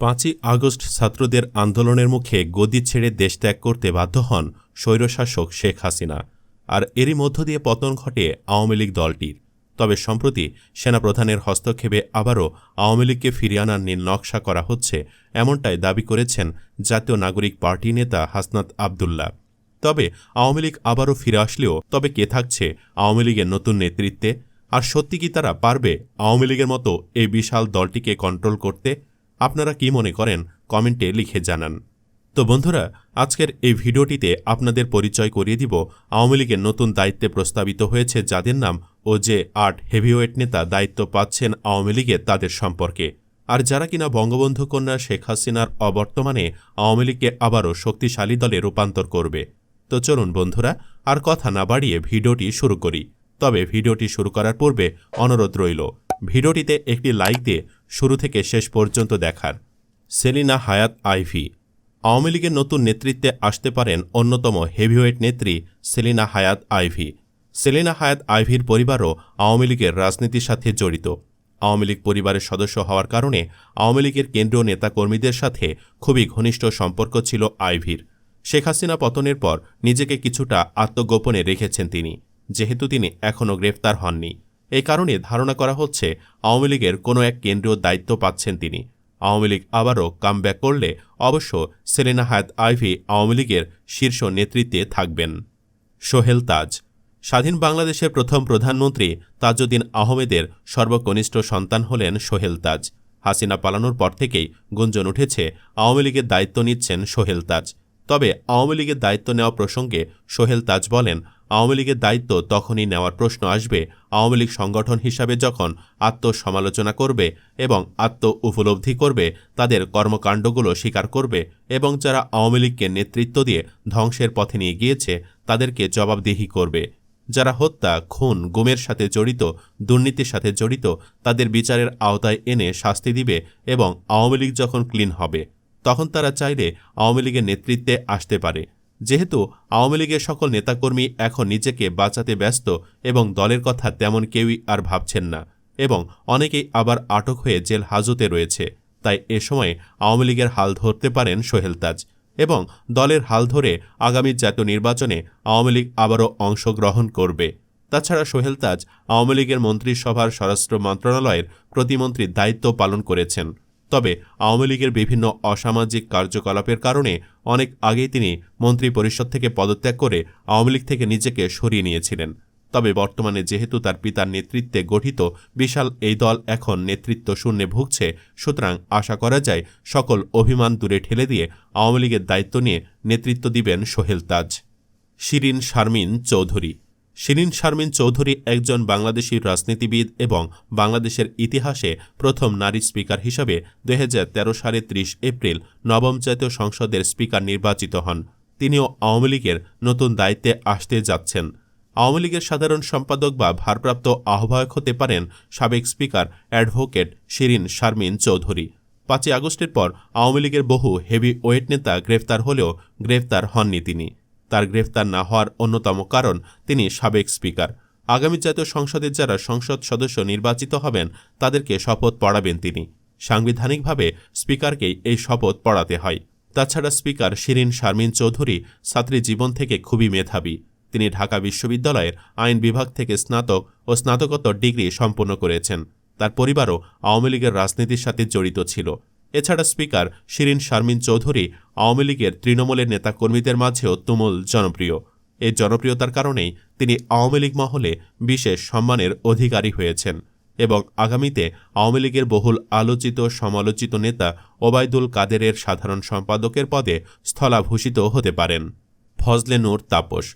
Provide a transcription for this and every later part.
পাঁচই আগস্ট ছাত্রদের আন্দোলনের মুখে গদি ছেড়ে দেশ ত্যাগ করতে বাধ্য হন স্বৈরশাসক শেখ হাসিনা। আর এরই মধ্য দিয়ে পতন ঘটে আওয়ামী লীগ দলটির। তবে সম্প্রতি সেনাপ্রধানের হস্তক্ষেপে আবারও আওয়ামী লীগকে ফিরিয়ে আনার নীল নকশা করা হচ্ছে এমনটাই দাবি করেছেন জাতীয় নাগরিক পার্টি নেতা হাসনাত আবদুল্লাহ। তবে আওয়ামী লীগ আবারও ফিরে আসলেও তবে কে থাকছে আওয়ামী লীগের নতুন নেতৃত্বে? আর সত্যি কি তারা পারবে আওয়ামী লীগের মতো এই বিশাল দলটিকে কন্ট্রোল করতে? আপনারা কি মনে করেন, কমেন্টে লিখে জানান। তো বন্ধুরা, আজকের এই ভিডিওটিতে আপনাদের পরিচয় করিয়ে দিব আওয়ামী লীগের নতুন দায়িত্বে প্রস্তাবিত হয়েছে যাদের নাম ও যে আট হেভিওয়েট নেতা দায়িত্ব পাচ্ছেন আওয়ামী লীগে তাদের সম্পর্কে। আর যারা কিনা বঙ্গবন্ধু কন্যা শেখ হাসিনার অবর্তমানে আওয়ামী লীগকে আবারও শক্তিশালী দলে রূপান্তর করবে। তো চলুন বন্ধুরা, আর কথা না বাড়িয়ে ভিডিওটি শুরু করি। তবে ভিডিওটি শুরু করার পূর্বে অনুরোধ রইল ভিডিওটিতে একটি লাইক দিয়ে শুরু থেকে শেষ পর্যন্ত দেখার। সেলিনা হায়াত আইভি। আওয়ামী লীগের নতুন নেতৃত্বে আসতে পারেন অন্যতম হেভিওয়েট নেত্রী সেলিনা হায়াত আইভি। সেলিনা হায়াত আইভির পরিবারও আওয়ামী লীগের রাজনীতির সাথে জড়িত। আওয়ামী লীগ পরিবারের সদস্য হওয়ার কারণে আওয়ামী লীগের কেন্দ্রীয় নেতাকর্মীদের সাথে খুবই ঘনিষ্ঠ সম্পর্ক ছিল আইভির। শেখ হাসিনা পতনের পর নিজেকে কিছুটা আত্মগোপনে রেখেছেন তিনি, যেহেতু তিনি এখনও গ্রেফতার হননি। এই কারণে ধারণা করা হচ্ছে আওয়ামী লীগের কোনো এক কেন্দ্রীয় দায়িত্ব পাচ্ছেন তিনি। আওয়ামী লীগ আবারও কামব্যাক করলে অবশ্য সেলেনা হায়াত আইভি আওয়ামী লীগের শীর্ষ নেতৃত্বে থাকবেন। সোহেল তাজ। স্বাধীন বাংলাদেশের প্রথম প্রধানমন্ত্রী তাজউদ্দিন আহমেদের সর্বকনিষ্ঠ সন্তান হলেন সোহেল তাজ। হাসিনা পালানোর পর থেকেই গুঞ্জন উঠেছে, আওয়ামী লীগের দায়িত্ব নিচ্ছেন সোহেল তাজ। তবে আওয়ামী লীগের দায়িত্ব নেওয়া প্রসঙ্গে সোহেল তাজ বলেন আওয়ামী লীগের দায়িত্ব তখনই নেওয়ার প্রশ্ন আসবে আওয়ামী লীগ সংগঠন হিসাবে যখন আত্মসমালোচনা করবে এবং আত্ম উপলব্ধি করবে, তাদের কর্মকাণ্ডগুলো স্বীকার করবে এবং যারা আওয়ামী লীগকে নেতৃত্ব দিয়ে ধ্বংসের পথে নিয়ে গিয়েছে, তাদেরকে জবাবদিহি করবে। যারা হত্যা, খুন, গুমের সাথে জড়িত, দুর্নীতির সাথে জড়িত, তাদের বিচারের আওতায় এনে শাস্তি দিবে এবং আওয়ামী লীগ যখন ক্লিন হবে, তখন তারা চাইলে আওয়ামী লীগের নেতৃত্বে আসতে পারে। যেহেতু আওয়ামী লীগের সকল নেতাকর্মী এখন নিজেকে বাঁচাতে ব্যস্ত এবং দলের কথা তেমন কেউই আর ভাবছেন না এবং অনেকেই আবার আটক হয়ে জেল হাজতে রয়েছে। তাই এ সময়ে আওয়ামী লীগের হাল ধরতে পারেন সোহেল তাজ এবং দলের হাল ধরে আগামী জাতীয় নির্বাচনে আওয়ামী লীগ আবারও অংশগ্রহণ করবে। তাছাড়া সোহেল তাজ আওয়ামী লীগের মন্ত্রিসভার স্বরাষ্ট্র মন্ত্রণালয়ের প্রতিমন্ত্রীর দায়িত্ব পালন করেছেন। তবে আওয়ামী লীগের বিভিন্ন অসামাজিক কার্যকলাপের কারণে অনেক আগেই তিনি মন্ত্রী পরিষদ থেকে পদত্যাগ করে আওয়ামী লীগ থেকে নিজেকে সরিয়ে নিয়েছিলেন। তবে বর্তমানে যেহেতু তার পিতার নেতৃত্বে গঠিত বিশাল এই দল এখন নেতৃত্ব শূন্যে ভুগছে, সুতরাং আশা করা যায় সকল অভিমান দূরে ঠেলে দিয়ে আওয়ামী লীগের দায়িত্ব নিয়ে নেতৃত্ব দিবেন সোহেল তাজ। শিরিন শারমিন চৌধুরী শিরিন শারমিন চৌধুরী একজন বাংলাদেশি রাজনীতিবিদ এবং বাংলাদেশের ইতিহাসে প্রথম নারী স্পিকার হিসাবে দু হাজার তেরো সালে ত্রিশ এপ্রিল নবম জাতীয় সংসদের স্পিকার নির্বাচিত হন। তিনিও আওয়ামী লীগের নতুন দায়িত্বে আসতে যাচ্ছেন। আওয়ামী লীগের সাধারণ সম্পাদক বা ভারপ্রাপ্ত আহ্বায়ক হতে পারেন সাবেক স্পিকার অ্যাডভোকেট শিরিন শারমিন চৌধুরী। পাঁচই আগস্টের পর আওয়ামী লীগের বহু হেভি ওয়েট নেতা গ্রেফতার হলেও গ্রেফতার হননি তিনি। তার গ্রেফতার না হওয়ার অন্যতম কারণ তিনি সাবেক স্পিকার। আগামী জাতীয় সংসদের যারা সংসদ সদস্য নির্বাচিত হবেন, তাদেরকে শপথ পড়াবেন তিনি। সাংবিধানিকভাবে স্পিকারকেই এই শপথ পড়াতে হয়। তাছাড়া স্পিকার শিরিন শারমিন চৌধুরী ছাত্রী জীবন থেকে খুবই মেধাবী। তিনি ঢাকা বিশ্ববিদ্যালয়ের আইন বিভাগ থেকে স্নাতক ও স্নাতকোত্তর ডিগ্রি সম্পন্ন করেছেন। তার পরিবারও আওয়ামী লীগের রাজনীতির সাথে জড়িত ছিল। এছাড়া স্পিকার শিরিন শারমিন চৌধুরী আওয়ামী লীগের তৃণমূলের নেতাকর্মীদের মাঝেও তুমুল জনপ্রিয়। এই জনপ্রিয়তার কারণেই তিনি আওয়ামী লীগ মহলে বিশেষ সম্মানের অধিকারী হয়েছেন এবং আগামীতে আওয়ামী লীগের বহুল আলোচিত সমালোচিত নেতা ওবায়দুল কাদেরের সাধারণ সম্পাদকের পদে স্থলাভূষিত হতে পারেন। ফজলে নূর তাপস।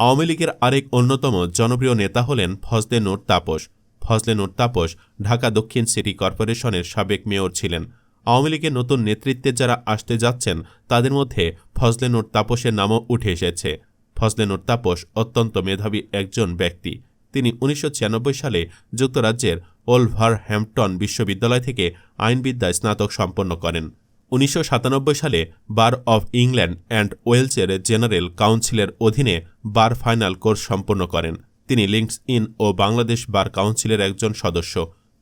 আওয়ামী লীগের আরেক অন্যতম জনপ্রিয় নেতা হলেন ফজলে নূর তাপস। ফজলে নূর তাপস ঢাকা দক্ষিণ সিটি কর্পোরেশনের সাবেক মেয়র ছিলেন। আওয়ামী লীগের নতুন নেতৃত্বে যারা আসতে যাচ্ছেন, তাদের মধ্যে ফজলে নূর তাপসের নামও উঠে এসেছে। ফজলে নূর তাপস অত্যন্ত মেধাবী একজন ব্যক্তি। তিনি উনিশশো ছিয়ানব্বই সালে যুক্তরাজ্যের ওলভার হ্যাম্পটন বিশ্ববিদ্যালয় থেকে আইনবিদ্যায় স্নাতক সম্পন্ন করেন। উনিশশো সাতানব্বই সালে বার অব ইংল্যান্ড অ্যান্ড ওয়েলসের জেনারেল কাউন্সিলের অধীনে বার ফাইনাল কোর্স সম্পন্ন করেন। তিনি লিঙ্কস ইন ও বাংলাদেশ বার কাউন্সিলের একজন সদস্য।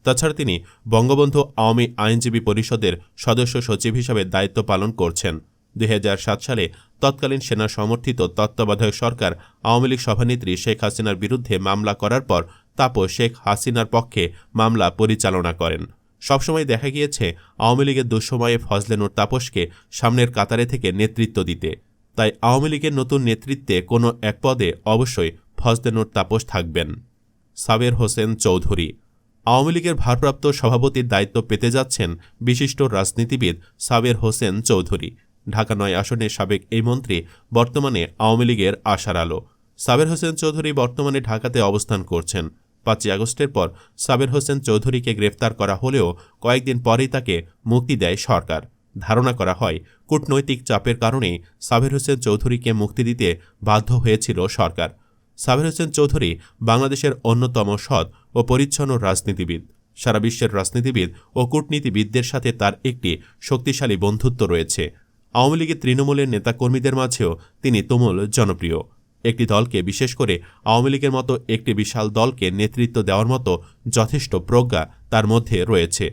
তাছাড়া তিনি বঙ্গবন্ধু আওয়ামী আইনজীবী পরিষদের সদস্য সচিব হিসাবে দায়িত্ব পালন করছেন। দুই হাজার সাত সালে তৎকালীন সেনা সমর্থিত তত্ত্বাবধায়ক সরকার আওয়ামী লীগ সভানেত্রী শেখ হাসিনার বিরুদ্ধে মামলা করার পর তাপও শেখ হাসিনার পক্ষে মামলা পরিচালনা করেন। সবসময় দেখা গিয়েছে আওয়ামী লীগের দুঃসময়ে ফজলেনুর তাপসকে সামনের কাতারে থেকে নেতৃত্ব দিতে। তাই আওয়ামী লীগের নতুন নেতৃত্বে কোনো এক পদে অবশ্যই ফজলেনুর তাপস থাকবেন। সাবের হোসেন চৌধুরী আওয়ামী লীগের ভারপ্রাপ্ত সভাপতির দায়িত্ব পেতে যাচ্ছেন বিশিষ্ট রাজনীতিবিদ সাবের হোসেন চৌধুরী। ঢাকা নয় আসনের সাবেক এই মন্ত্রী বর্তমানে আওয়ামী লীগের আশার আলো। সাবের হোসেন চৌধুরী বর্তমানে ঢাকাতে অবস্থান করছেন। পাঁচই আগস্টের পর সাবের হোসেন চৌধুরীকে গ্রেফতার করা হলেও কয়েকদিন পরেই তাকে মুক্তি দেয় সরকার। ধারণা করা হয়, কূটনৈতিক চাপের কারণেই সাবের হোসেন চৌধুরীকে মুক্তি দিতে বাধ্য হয়েছিল সরকার। সাবের হোসেন চৌধুরী বাংলাদেশের অন্যতম সৎ ও পরিচ্ছন্ন রাজনীতিবিদ। সারা বিশ্বের রাজনীতিবিদ ও কূটনীতিবিদদের সাথে তার একটি শক্তিশালী বন্ধুত্ব রয়েছে। আওয়ামী লীগের তৃণমূলের নেতাকর্মীদের মাঝেও তিনি তুমুল জনপ্রিয়। একটি দলকে বিশেষ করে আওয়ামী লীগের মতো একটি বিশাল দলকে নেতৃত্ব দেওয়ার মতো যথেষ্ট প্রজ্ঞা তার মধ্যে রয়েছে।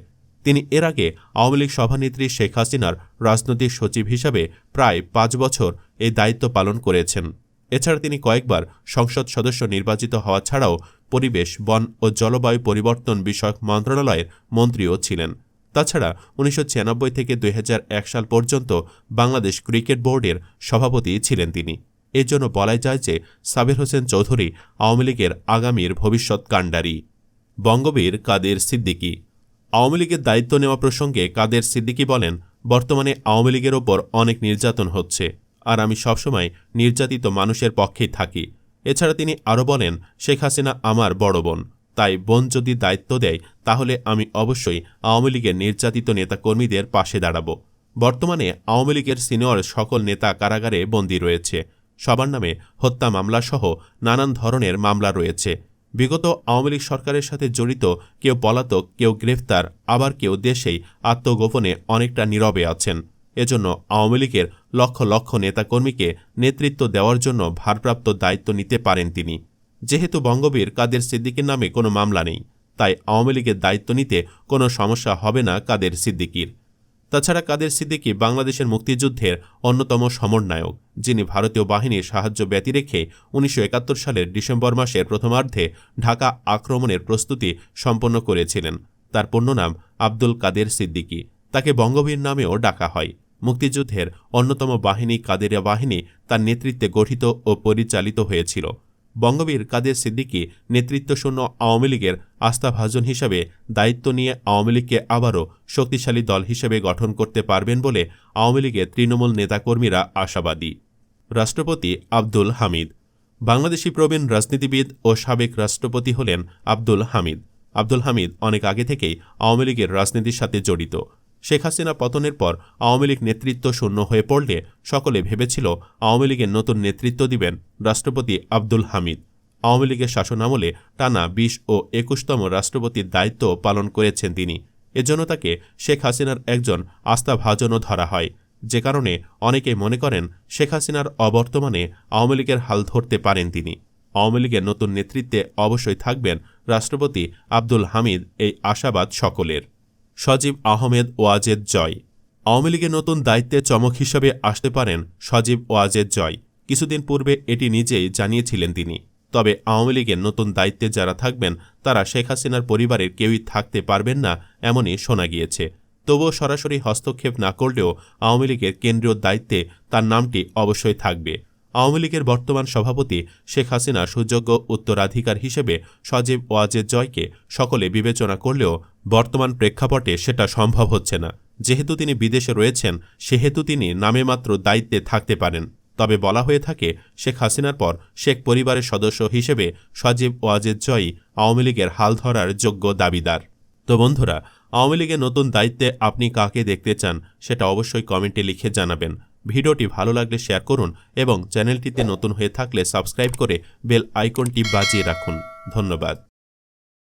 তিনি এর আগে আওয়ামী লীগ সভানেত্রী শেখ হাসিনার রাজনৈতিক সচিব হিসাবে প্রায় পাঁচ বছর এই দায়িত্ব পালন করেছেন। এছাড়া তিনি কয়েকবার সংসদ সদস্য নির্বাচিত হওয়া ছাড়াও পরিবেশ, বন ও জলবায়ু পরিবর্তন বিষয়ক মন্ত্রণালয়ের মন্ত্রীও ছিলেন। তাছাড়া উনিশশো ছিয়ানব্বই থেকে দুই হাজার এক সাল পর্যন্ত বাংলাদেশ ক্রিকেট বোর্ডের সভাপতি ছিলেন তিনি। এর জন্য বলাই যায় যে সাবির হোসেন চৌধুরী আওয়ামী লীগের আগামীর ভবিষ্যৎ কাণ্ডারি। বঙ্গবীর কাদের সিদ্দিকী। আওয়ামী লীগের দায়িত্ব নেওয়া প্রসঙ্গে কাদের সিদ্দিকী বলেন, বর্তমানে আওয়ামী লীগের ওপর অনেক নির্যাতন হচ্ছে। আর আমি সবসময় নির্যাতিত মানুষের পক্ষেই থাকি। এছাড়া তিনি আরও বলেন, শেখ হাসিনা আমার বড় বোন। তাই বোন যদি দায়িত্ব দেয়, তাহলে আমি অবশ্যই আওয়ামী লীগের নির্যাতিত নেতাকর্মীদের পাশে দাঁড়াব। বর্তমানে আওয়ামী লীগের সিনিয়র সকল নেতা কারাগারে বন্দী রয়েছে। সবার নামে হত্যা মামলাসহ নানান ধরনের মামলা রয়েছে। বিগত আওয়ামী লীগ সরকারের সাথে জড়িত কেউ পলাতক, কেউ গ্রেফতার, আবার কেউ দেশেই আত্মগোপনে অনেকটা নীরবে আছেন। এজন্য আওয়ামী লীগের লক্ষ লক্ষ নেতাকর্মীকে নেতৃত্ব দেওয়ার জন্য ভারপ্রাপ্ত দায়িত্ব নিতে পারেন তিনি। যেহেতু বঙ্গবীর কাদের সিদ্দিকির নামে কোনো মামলা নেই, তাই আওয়ামী লীগের দায়িত্ব নিতে কোনো সমস্যা হবে না কাদের সিদ্দিকির। তাছাড়া কাদের সিদ্দিকি বাংলাদেশের মুক্তিযুদ্ধের অন্যতম সমন্বয়ক, যিনি ভারতীয় বাহিনীর সাহায্য ব্যতি রেখে উনিশশো একাত্তর সালের ডিসেম্বর মাসের প্রথমার্ধে ঢাকা আক্রমণের প্রস্তুতি সম্পন্ন করেছিলেন। তার পূর্ণ নাম আব্দুল কাদের সিদ্দিকি। তাকে বঙ্গবীর নামেও ডাকা হয়। মুক্তিযুদ্ধের অন্যতম বাহিনী কাদেরিয়া বাহিনী তার নেতৃত্বে গঠিত ও পরিচালিত হয়েছিল। বঙ্গবীর কাদের সিদ্দিকী নেতৃত্বশূন্য আওয়ামী লীগের আস্থাভাজন হিসাবে দায়িত্ব নিয়ে আওয়ামী লীগকে আবারও শক্তিশালী দল হিসেবে গঠন করতে পারবেন বলে আওয়ামী লীগের তৃণমূল নেতাকর্মীরা আশাবাদী। রাষ্ট্রপতি আব্দুল হামিদ। বাংলাদেশি প্রবীণ রাজনীতিবিদ ও সাবেক রাষ্ট্রপতি হলেন আব্দুল হামিদ। আব্দুল হামিদ অনেক আগে থেকেই আওয়ামী লীগের রাজনীতির সাথে জড়িত। শেখ হাসিনা পতনের পর আওয়ামী লীগ নেতৃত্ব শূন্য হয়ে পড়লে সকলে ভেবেছিল আওয়ামী লীগের নতুন নেতৃত্ব দিবেন রাষ্ট্রপতি আব্দুল হামিদ। আওয়ামী লীগের শাসনামলে টানা বিশ ও একুশতম রাষ্ট্রপতির দায়িত্ব পালন করেছেন তিনি। এজন্য তাকে শেখ হাসিনার একজন আস্থাভাজনও ধরা হয়। যে কারণে অনেকে মনে করেন শেখ হাসিনার অবর্তমানে আওয়ামী লীগের হাল ধরতে পারেন তিনি। আওয়ামী লীগের নতুন নেতৃত্বে অবশ্যই থাকবেন রাষ্ট্রপতি আব্দুল হামিদ, এই আশাবাদ সকলের। সজীব আহমেদ ওয়াজেদ জয়। আওয়ামী লীগের নতুন দায়িত্বে চমক হিসাবে আসতে পারেন সজীব ওয়াজেদ জয়। কিছুদিন পূর্বে এটি নিজেই জানিয়েছিলেন তিনি। তবে আওয়ামী লীগের নতুন দায়িত্বে যারা থাকবেন, তারা শেখ হাসিনার পরিবারের কেউই থাকতে পারবেন না এমনই শোনা গিয়েছে। তবুও সরাসরি হস্তক্ষেপ না করলেও আওয়ামী লীগের কেন্দ্রীয় দায়িত্বে তার নামটি অবশ্যই থাকবে। আওয়ামী লীগের বর্তমান সভাপতি শেখ হাসিনা সুযোগ্য উত্তরাধিকার হিসেবে সজীব ওয়াজেদ জয়কে সকলে বিবেচনা করলেও বর্তমান প্রেক্ষাপটে সেটা সম্ভব হচ্ছে না। যেহেতু তিনি বিদেশে রয়েছেন, সেহেতু তিনি নামে মাত্র দায়িত্বে থাকতে পারেন। তবে বলা হয়ে থাকে, শেখ হাসিনার পর শেখ পরিবারের সদস্য হিসেবে সজীব ওয়াজেদ জয়ই আওয়ামী লীগের হাল ধরার যোগ্য দাবিদার। তো বন্ধুরা, আওয়ামী লীগের নতুন দায়িত্বে আপনি কাকে দেখতে চান সেটা অবশ্যই কমেন্টে লিখে জানাবেন। ভিডিওটি ভালো লাগলে শেয়ার করুন এবং চ্যানেলটিতে নতুন হয়ে থাকলে সাবস্ক্রাইব করে বেল আইকনটি বাজিয়ে রাখুন। ধন্যবাদ।